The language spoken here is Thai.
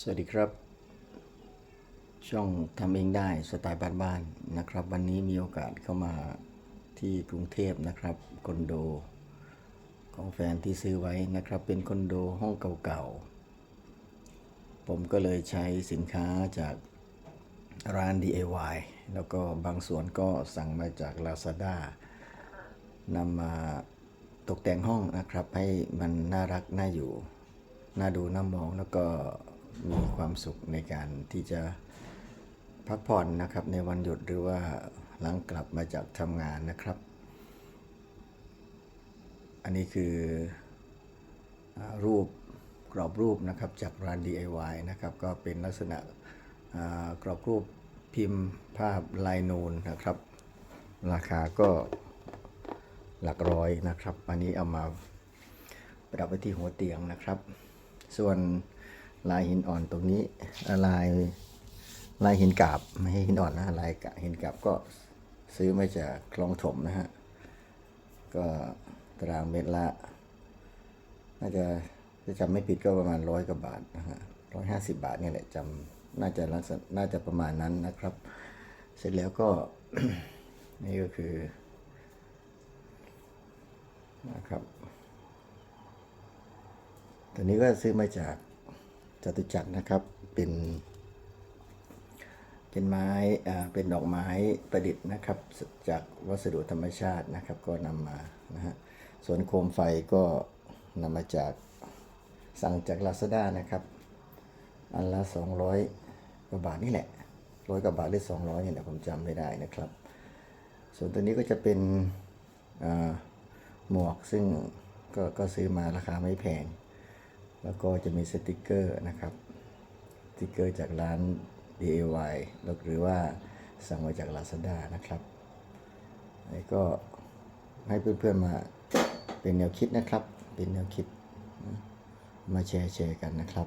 สวัสดีครับ ช่องทำเองได้สไตล์บ้านๆนะครับ วันนี้มีโอกาสเข้ามาที่กรุงเทพนะครับคอนโด ของแฟนที่ซื้อไว้นะครับ เป็นคอนโดห้องเก่าๆ ผมก็เลยใช้สินค้าจากร้าน DIY แล้วก็บางส่วนก็สั่งมาจาก Lazada นำมาตกแต่งห้องนะครับ ให้มันน่ารักน่าอยู่ น่าดูน่ามองแล้วก็ มีความสุขในการที่จะพักผ่อนนะครับในวันหยุดหรือว่าหลังกลับมาจากทำงานนะครับ อันนี้คือรูปกรอบรูปนะครับจากร้าน DIY นะครับ ก็เป็นลักษณะกรอบรูปพิมพ์ภาพลายนูนนะครับ ราคาก็หลักร้อยนะครับ อันนี้เอามาประดับไว้ที่หัวเตียงนะครับ ส่วน ลายหินอ่อนตรงนี้ลายลายหินกาบไม่ใช่หินอ่อนนะลายกะหินกาบก็ซื้อมาจากคลองถมนะฮะก็ตารางเมตรละน่าจะจะจำไม่ผิดก็ประมาณร้อยกว่าบาทนะฮะร้อยห้าสิบบาทนี่แหละจำน่าจะลักษณะน่าจะประมาณนั้นนะครับ เสร็จแล้วก็นี่ก็คือนะครับตัวนี้ก็ซื้อมาจาก จตุจักรนะครับเป็น เป็นไม้เป็นดอกไม้ประดิษฐ์นะครับ จากวัสดุธรรมชาตินะครับ ก็นำมานะฮะส่วนโคมไฟก็นำมาจากสั่งจาก Lazada นะครับ อันละ 200กว่าบาทนี่แหละร้อยกว่าบาทหรือ 200เนี่ยแหละผมจำไม่ได้นะครับ ส่วนตัวนี้ก็จะเป็นหมวกซึ่งก็ก็ซื้อมาราคาไม่แพง แล้วก็จะมีสติกเกอร์นะครับ สติกเกอร์จากร้าน DIY หรือว่าสั่งมาจาก Lazada นะครับนนี้ก็ให้เพื่อนๆมาเป็นแนวคิดนะครับ เป็นแนวคิดมาแชร์แชร์กันนะครับ